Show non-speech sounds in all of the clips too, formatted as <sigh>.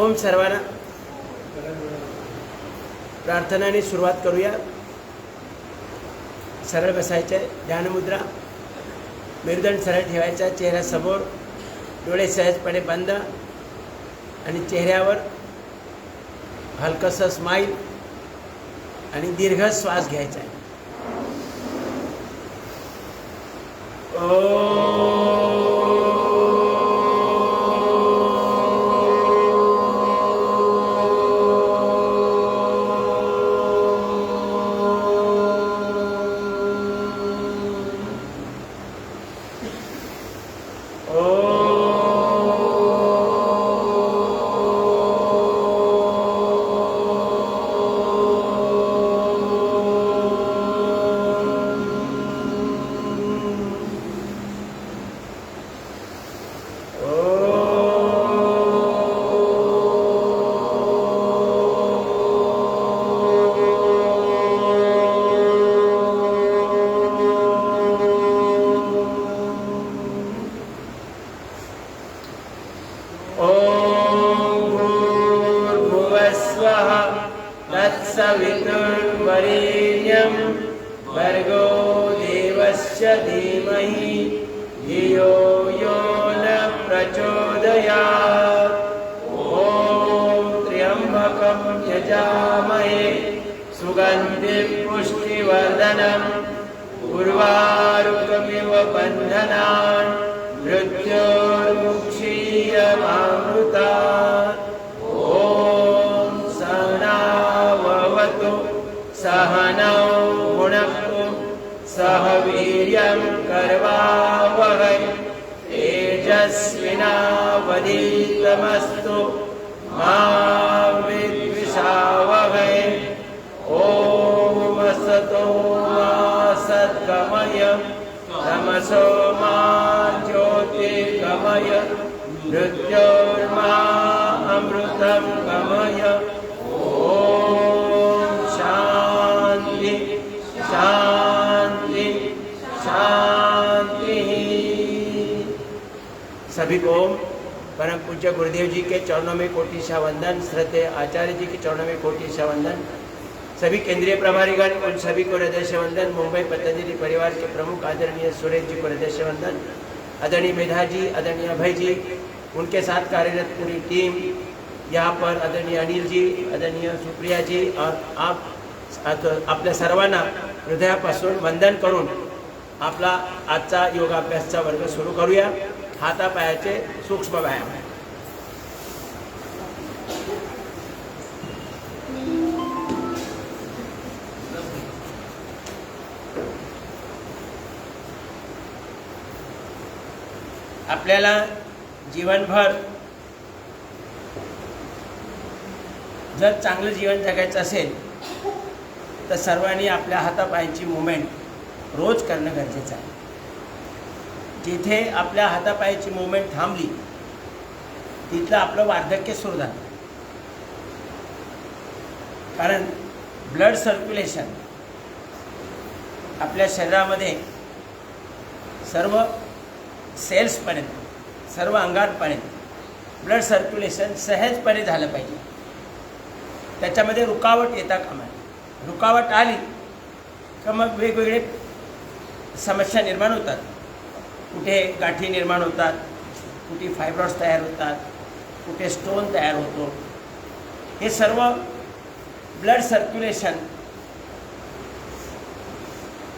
ओम सर्वांना प्रार्थनाने सुरुवात करूया. सरळ बसायचे ध्यानमुद्रा मेरुदंड सरळ ठेवायचा चेहऱ्यासमोर डोळे सहजपणे बंद आणि चेहऱ्यावर हलकंसं स्माईल आणि दीर्घ श्वास घ्यायचा आहे. ॐ धीमहि धियो यो न प्रचोदयात्। ॐ त्र्यम्बकं यजामहे सुगन्धिं पुष्टिवर्धनम् उर्वारुकमिव बन्धनान्। मृत्योर्मुक्षीयमामृता ॐ सहनाववतु। सहनौ भुनक्तु सह तेजस्विनावधीतमस्तु मा विद्विषावहै। ॐ असतो मा सद्गमय। तमसो मा ज्योतिर्गमय। नृत्यो सभी को परम पूज्य गुरुदेव जी के चरणों में कोटि वंदन श्रद्धे आचार्य जी के चरणों में कोटि वंदन सभी केंद्रीय प्रभारीगण उन सभी को हृदय से वंदन मुंबई पतंजलि परिवार के प्रमुख आदरणीय सुरेश जी को हृदय से वंदन आदरणीय मेधा जी आदरणीय अभय जी उनके साथ कार्यरत पूरी टीम यहाँ पर आदरणीय अनिल जी आदरणीय सुप्रिया जी और आप आपल्या सर्वांना हृदयापासून वंदन करून आपला आजचा योगाभ्यासचा वर्ग सुरू करूया। हातापायाचे सूक्ष्म व्यायाम. आहे आपल्याला जीवनभर जर चांगलं जीवन जगायचं असेल तर सर्वांनी आपल्या हातापायांची मुवमेंट रोज करणं गरजेचं आहे. जिथे आपल्या हातापायाची मुवमेंट थांबली तिथलं आपलं वार्धक्य सुरू झालं. कारण ब्लड सर्क्युलेशन आपल्या शरीरामध्ये सर्व सेल्सपर्यंत सर्व अंगांपर्यंत ब्लड सर्क्युलेशन सहजपणे झालं पाहिजे. त्याच्यामध्ये रुकावट येता कामा रुकावट आली का मग वेगवेगळे समस्या निर्माण होतात. कुठे गाठी निर्माण होतात कुठे फायब्रॉड्स तयार होतात कुठे स्टोन तयार होतो. हे सर्व ब्लड सर्क्युलेशन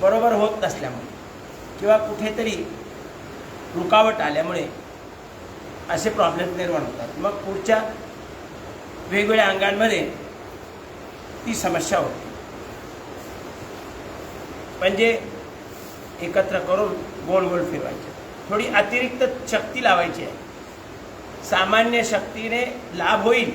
बरोबर होत नसल्यामुळे किंवा कुठेतरी रुकावट आल्यामुळे असे प्रॉब्लेम निर्माण होतात. मग पुढच्या वेगवेगळ्या अंगांमध्ये ती समस्या होते. म्हणजे एकत्र करून गोल गोल फिरवायचे. थोडी अतिरिक्त शक्ती लावायची आहे. सामान्य शक्तीने लाभ होईल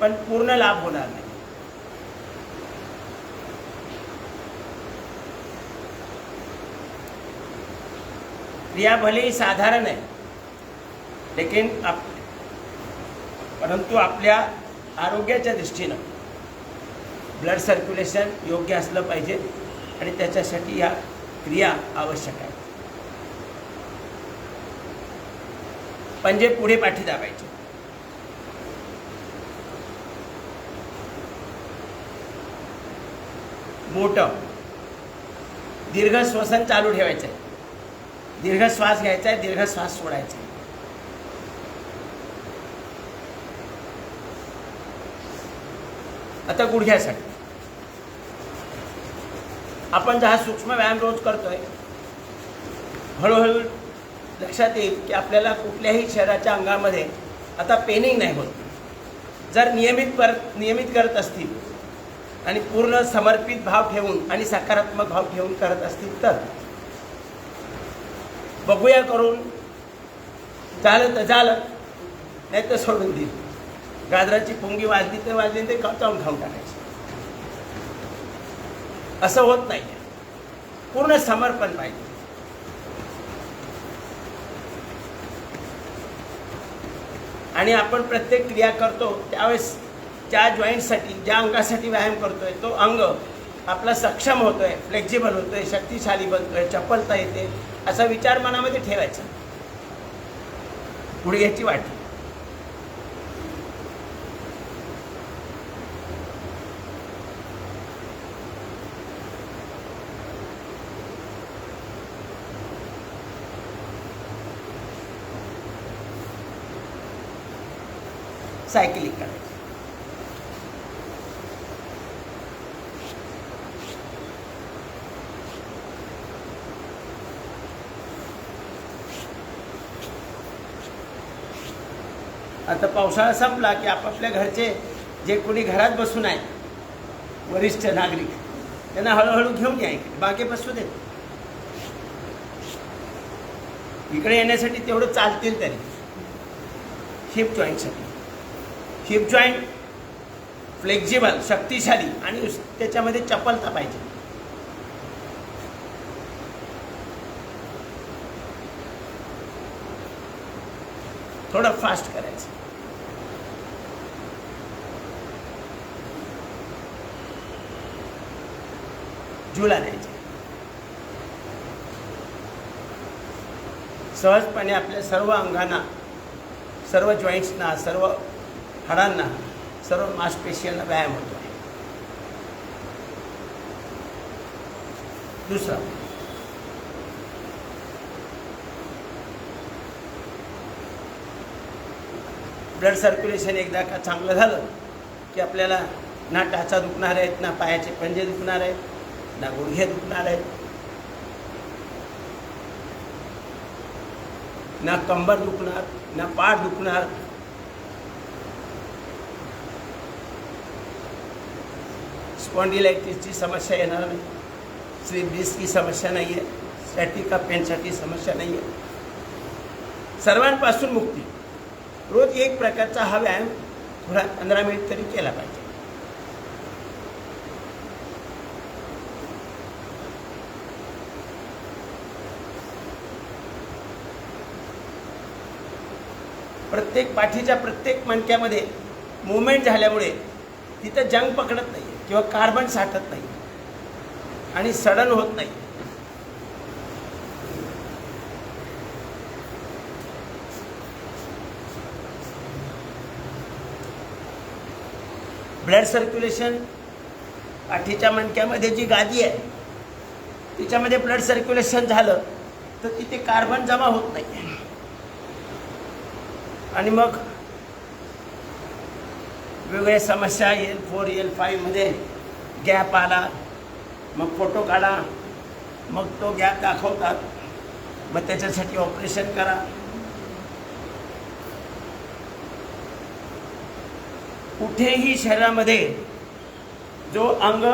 पण पूर्ण लाभ होणार नाही. क्रिया भले ही साधारण आहे लेकिन आप परंतु आपल्या आरोग्याच्या दृष्टीनं ब्लड सर्क्युलेशन योग्य असलं पाहिजे आणि त्याच्यासाठी या क्रिया आवश्यक आहे. पंजे पुढे पाठी दाबायचे. मोठ दीर्घ श्वसन चालू ठेवायचं आहे दीर्घ श्वास घ्यायचा आहे दीर्घ श्वास सोडायचा आता गुडघ्यासाठी. आपण जहा सूक्ष्म व्यायाम रोज करतोय हळूहळू लक्षात येईल की आपल्याला कुठल्याही शरीराच्या अंगामध्ये आता पेनिंग नाही होत. जर नियमित परत नियमित करत असतील आणि पूर्ण समर्पित भाव ठेवून आणि सकारात्मक भाव ठेवून करत असतील तर बघूया करून झालं तर झालं नाही तर सोडून देईल. गाजराची पुंगी वाजली तर वाजली ते चावून खाऊन टाकायची. असं होत नाही. पूर्ण समर्पण पाहिजे. आणि आपण प्रत्येक क्रिया करतो त्यावेळेस ज्या जॉईंटसाठी ज्या अंगासाठी व्यायाम करतोय तो अंग आपला सक्षम होतो आहे फ्लेक्झिबल होतो आहे शक्तिशाली बनतोय चपलता येते असा विचार मनामध्ये ठेवायचा. गुडघ्याची वाटी. सायकलिंग करायची. आता पावसाळा संपला की आपापल्या घरचे जे कोणी घरात बसून आहे वरिष्ठ नागरिक त्यांना हळूहळू घेऊन या इकडे बागे बसू देत. इकडे येण्यासाठी तेवढं चालतील तरी. हिप जॉईंटसाठी हिप जॉईंट फ्लेक्झिबल शक्तिशाली आणि त्याच्यामध्ये चपलता पाहिजे. थोडं फास्ट करायचं. झुला द्यायचे. सहजपणे आपल्या सर्व अंगांना सर्व जॉईंट्सना सर्व हाडांना सर्व मांसपेशींना व्यायाम होतो. आहे दुसरा. ब्लड सर्क्युलेशन एकदा का चांगलं झालं की आपल्याला ना टाचा दुखणार आहेत ना पायाचे पंजे दुखणार आहेत ना गुडघे दुखणार आहेत ना कंबर दुखणार ना पाठ दुखणार स्पॉन्डिलायटिसची समस्या येणार नाही. स्लीप डिस्कची समस्या नाही आहे. स्टॅटिका पेनसाठी समस्या नाही आहे. सर्वांपासून मुक्ती. रोज एक प्रकारचा हा व्यायाम थोडा पंधरा मिनिट तरी केला पाहिजे. प्रत्येक पाठीच्या प्रत्येक मणक्यामध्ये मुवमेंट झाल्यामुळे तिथं जंग पकडत नाही. किंवा कार्बन साठत नाही. आणि सडन होत नाही. ब्लड सर्क्युलेशन पाठीच्या मणक्यामध्ये जी गादी आहे तिच्यामध्ये ब्लड सर्क्युलेशन झालं तर तिथे कार्बन जमा होत नाही. आणि मग वेगवेगळ्या समस्या एल फोर एल फाईव्हमध्ये गॅप आला मग फोटो काढा मग तो गॅप दाखवतात. मग त्याच्यासाठी ऑपरेशन करा. कुठेही शरीरामध्ये जो अंग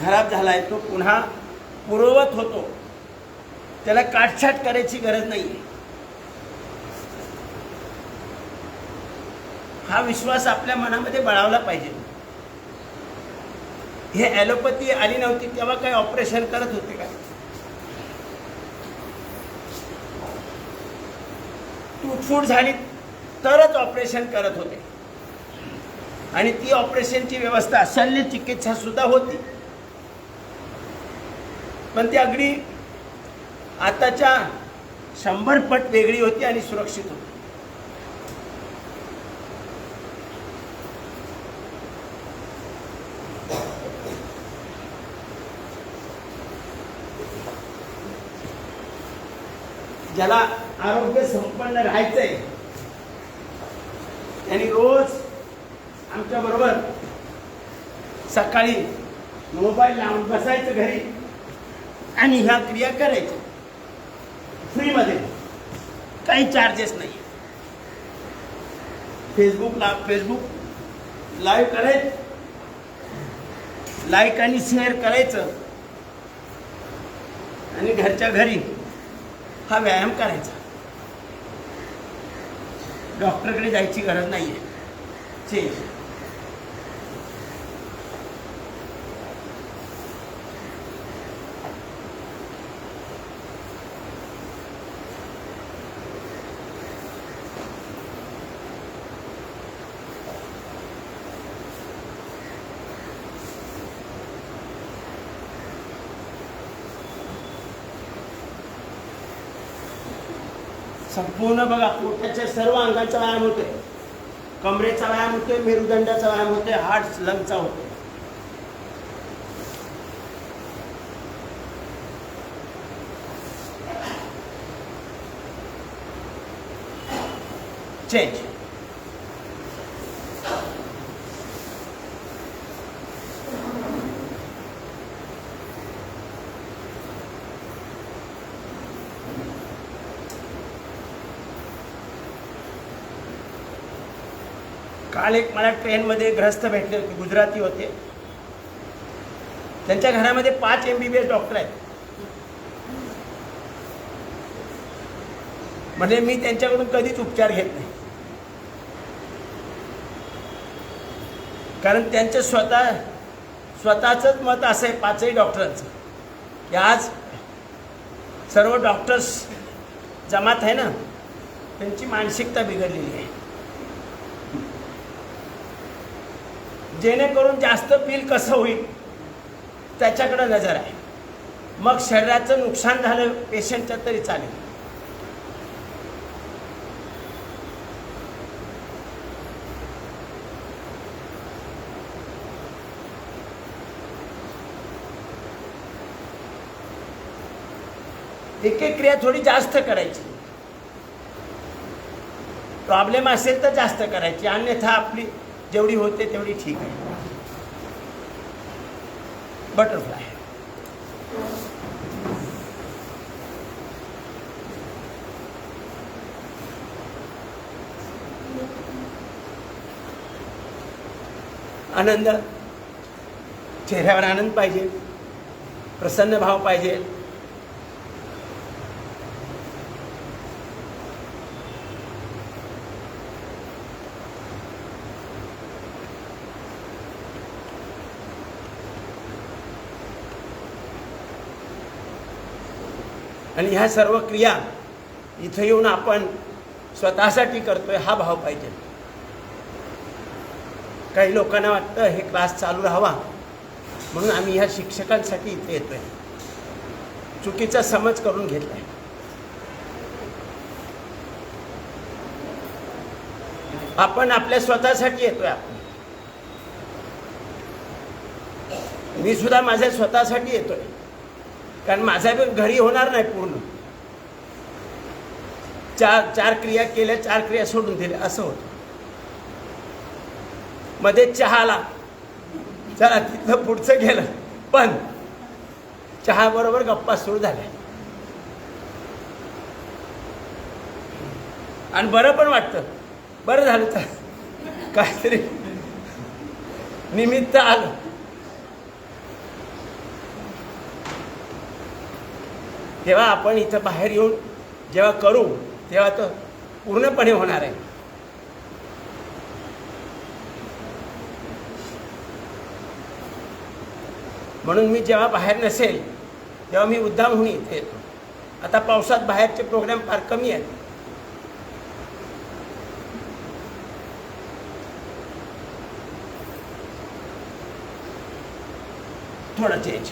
खराब झाला आहे तो पुन्हा पूर्ववत होतो. त्याला काटछाट करायची गरज नाही आहे हा विश्वास आपल्या मनामध्ये बळावला पाहिजे. हे ॲलोपॅथी आली नव्हती तेव्हा काही ऑपरेशन करत होते का? तुटफूट झाली तरच ऑपरेशन करत होते. आणि ती ऑपरेशनची व्यवस्था शल्य चिकित्सा सुद्धा होती. पण ती अगदी आताच्या शंभर पट वेगळी होती आणि सुरक्षित होती. ज्याला आरोग्य संपन्न राहायचंय त्यांनी रोज आमच्या बरोबर सकाळी मोबाईल लावून बसायचं घरी आणि ह्या क्रिया करायच्या. फ्रीमध्ये. काही चार्जेस नाही फेसबुकला फेसबुक लाईव्ह करायचं. लाईक आणि शेअर करायचं. आणि घरच्या घरी हा व्यायाम करायचा. डॉक्टरकडे जायची गरज नाही आहे संपूर्ण बघा पोटाच्या सर्व अंगाचा व्यायाम होते कमरेचा व्यायाम होते मेरुदंडाचा व्यायाम होते हार्ट लंगचा होतोय. चेंज काल एक मला ट्रेनमध्ये ग्रस्त भेटले होते गुजराती होते. त्यांच्या घरामध्ये पाच M B B S doctor आहेत. म्हणजे मी त्यांच्याकडून कधीच उपचार घेत नाही. कारण त्यांचं स्वतः स्वतःचंच मत असं आहे पाचही डॉक्टरांचं की आज सर्व डॉक्टर्स जमात आहे ना त्यांची मानसिकता बिघडलेली आहे. जेणेकरून जास्त बिल कसं होईल? त्याच्याकडे नजर आहे. मग शरीराचं नुकसान झालं पेशंटचं तरी चालेल. एक एक क्रिया थोडी जास्त करायची. प्रॉब्लेम असेल तर जास्त करायची. अन्यथा आपली जेवढी होते तेवढी ठीक आहे. बटरफ्लाय आनंद. चेहऱ्यावर आनंद पाहिजे. प्रसन्न भाव पाहिजे. आणि ह्या सर्व क्रिया इथं येऊन आपण स्वतःसाठी करतोय हा भाव पाहिजे. काही लोकांना वाटतं हे क्लास चालू राहावा. म्हणून आम्ही ह्या शिक्षकांसाठी इथे येतोय. चुकीचा समज करून घेतलाय. आपण आपल्या स्वतःसाठी येतोय आपण. मी सुद्धा माझ्या स्वतःसाठी येतोय. कारण माझा घरी होणार नाही चार चार क्रिया केल्या चार क्रिया सोडून दिल्या. असं होतं. मध्ये चहाला. चला तिथलं पुढचं गेलं. पण चहाबरोबर गप्पा सुरू झाल्या. आणि बरं पण वाटतं. बरं झालं तर काहीतरी निमित्त आलं. तेव्हा आपण इथं बाहेर येऊन जेव्हा करू तेव्हा तो पूर्णपणे होणार आहे. म्हणून मी जेव्हा बाहेर नसेल तेव्हा मी उद्दाम होऊन इथे येतो. आता पावसात बाहेरचे प्रोग्राम फार कमी आहेत. थोडा चेंज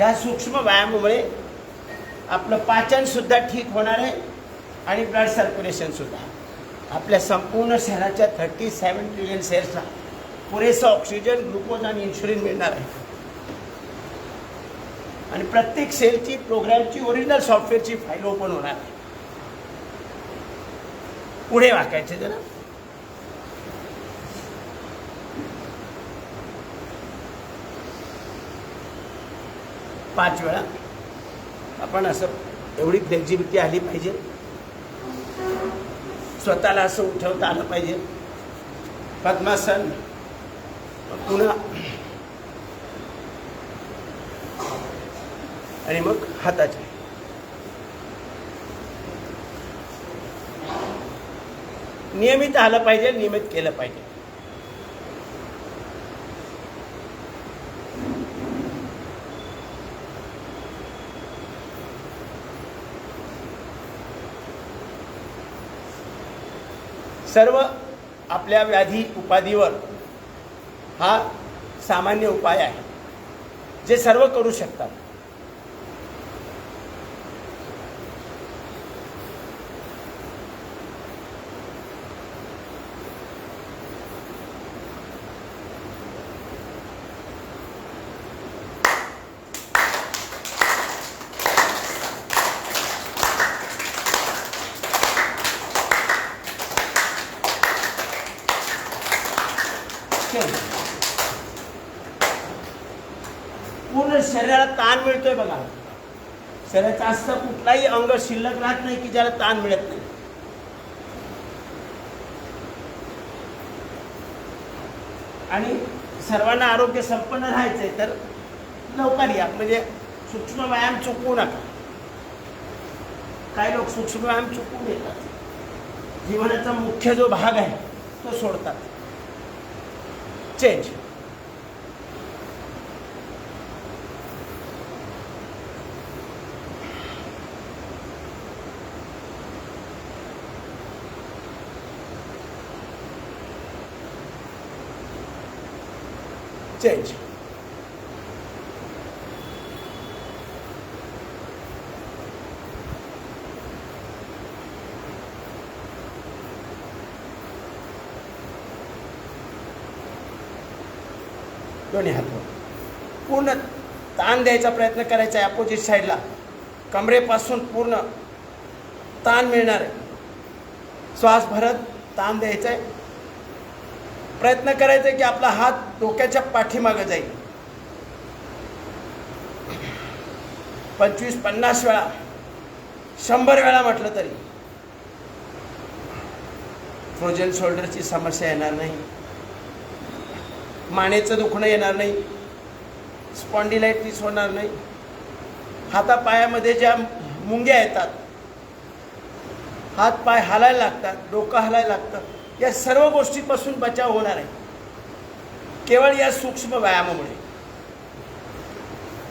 ह्या सूक्ष्म व्यायामामुळे आपलं पाचनसुद्धा ठीक होणार आहे आणि ब्लड सर्क्युलेशनसुद्धा आपल्या संपूर्ण शहराच्या थर्टी सेवन ट्रिलियन सेल्सला पुरेसा ऑक्सिजन ग्लुकोज आणि इन्शुलिन मिळणार आहे. आणि प्रत्येक सेलची प्रोग्रामची ओरिजिनल सॉफ्टवेअरची फाईल ओपन होणार आहे. पुढे वाकायचे जरा. पाच वेळा. आपण असं एवढी फ्लेक्झिबिलिटी आली पाहिजे. स्वतःला असं उठवता आलं पाहिजे. पद्मासन पुन्हा. आणि मग हाताचे. नियमित आलं पाहिजे नियमित केलं पाहिजे. सर्व आपल्या व्याधी उपाधीवर हा सामान्य उपाय आहे जे सर्व करू शकतात. पूर्ण शरीराला ताण मिळतोय बघा. शरीराचा असं कुठलाही अंग शिल्लक राहत नाही की ज्याला ताण मिळत नाही. आणि सर्वांना आरोग्य संपन्न राहायचंय तर लवकर या. म्हणजे सूक्ष्म व्यायाम चुकवू नका. काही लोक सूक्ष्म व्यायाम चुकवून येतात. जीवनाचा मुख्य जो भाग आहे तो सोडतात. चेंज चेंज दोन्ही हात पूर्ण ताण द्यायचा प्रयत्न करायचा आहे अपोजिट साईडला कमरेपासून पूर्ण ताण मिळणार आहे. श्वास भरत ताण द्यायचा आहे. प्रयत्न करायचा आहे की आपला हात डोक्याच्या पाठीमागं जाईल. पंचवीस पन्नास वेळा शंभर वेळा म्हटलं तरी. फ्रोजन शोल्डरची समस्या येणार नाही. मानेचं दुखणं येणार नाही. स्पॉन्डिलायटिस होणार नाही. हातापायामध्ये ज्या मुंग्या येतात हात पाय हालायला लागतात डोकं हालायला लागतं या सर्व गोष्टीपासून बचाव होणार आहे. केवळ या सूक्ष्म व्यायामामुळे.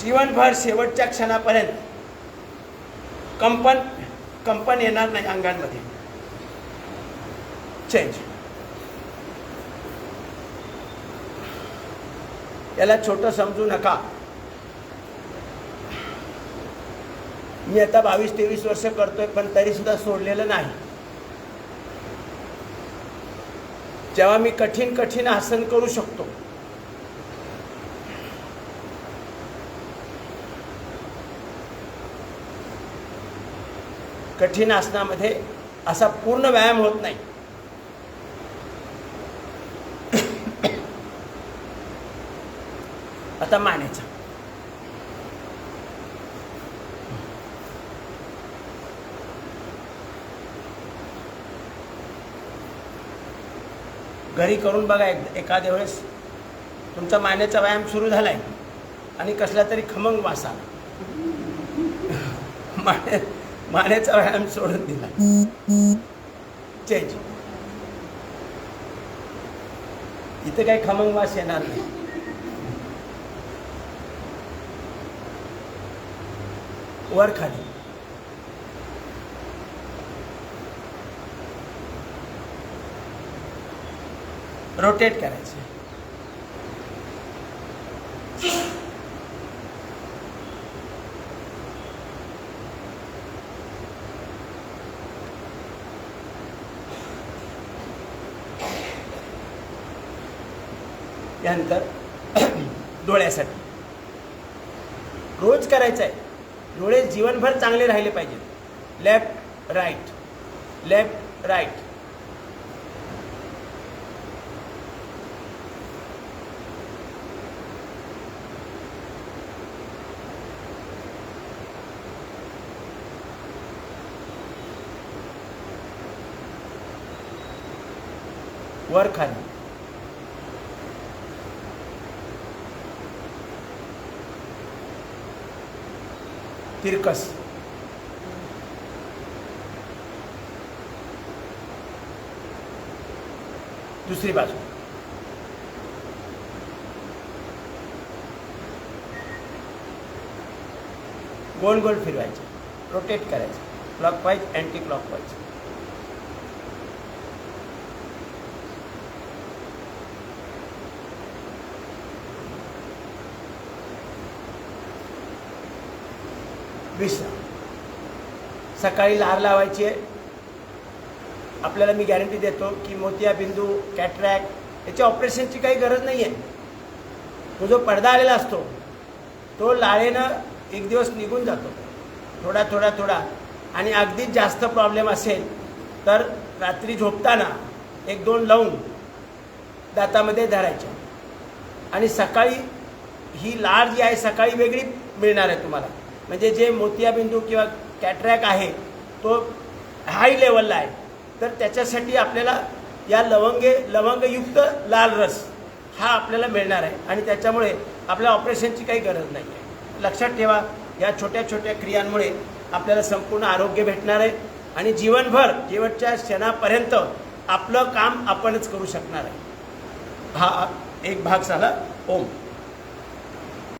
जीवनभर शेवटच्या क्षणापर्यंत कंपन कंपन येणार नाही अंगांमध्ये. चेंज याला छोटं समजू नका. मी आता बावीस तेवीस वर्ष करतोय पण तरी सुद्धा सोडलेलं नाही. जेव्हा मी कठीण कठीण आसन करू शकतो कठीण आसनामध्ये असा पूर्ण व्यायाम होत नाही. आता मानेचा. घरी करून बघा एक एखाद्या वेळेस तुमचा मानेचा व्यायाम सुरू झालाय आणि कसला तरी खमंग वास. आला माने मानेचा व्यायाम सोडून दिला. चेंज इथे काही खमंग वास येणार नाही. वर खाली रोटेट करायचे. यानंतर <clears throat> डोळ्यासाठी. रोज करायचं आहे डोळे जीवनभर चांगले राहिले पाहिजेत. लेफ्ट राईट लेफ्ट राईट वर खाली. तिरकस दुसरी बाजू. गोल गोल फिरवायचे. रोटेट करायचं. क्लॉकवाईज अँटी क्लॉक वाईज विश्राम सकाळी लार लावायची आहे. आपल्याला मी गॅरंटी देतो की मोतिया बिंदू कॅटरॅक याच्या ऑपरेशनची काही गरज नाही आहे तो जो पडदा आलेला असतो तो लाळेनं एक दिवस निघून जातो. थोडा थोडा थोडा. आणि अगदीच जास्त प्रॉब्लेम असेल तर रात्री झोपताना एक दोन लावून दातामध्ये धरायच्या आणि सकाळी ही लाळ जी आहे सकाळी वेगळी मिळणार आहे तुम्हाला. म्हणजे जे मोतियाबिंदू किंवा कॅटरॅक आहे तो हाय लेवलला आहे. तर त्याच्यासाठी आपल्याला या लवंगे लवंगयुक्त लाल रस हा आपल्याला मिळणार आहे. आणि त्याच्यामुळे आपल्या ऑपरेशनची काही गरज नाही आहे. लक्षात ठेवा या छोट्या छोट्या क्रियांमुळे आपल्याला संपूर्ण आरोग्य भेटणार आहे. आणि जीवनभर शेवटच्या क्षणापर्यंत आपलं काम आपणच करू शकणार आहे. हा एक भाग झाला. ओम.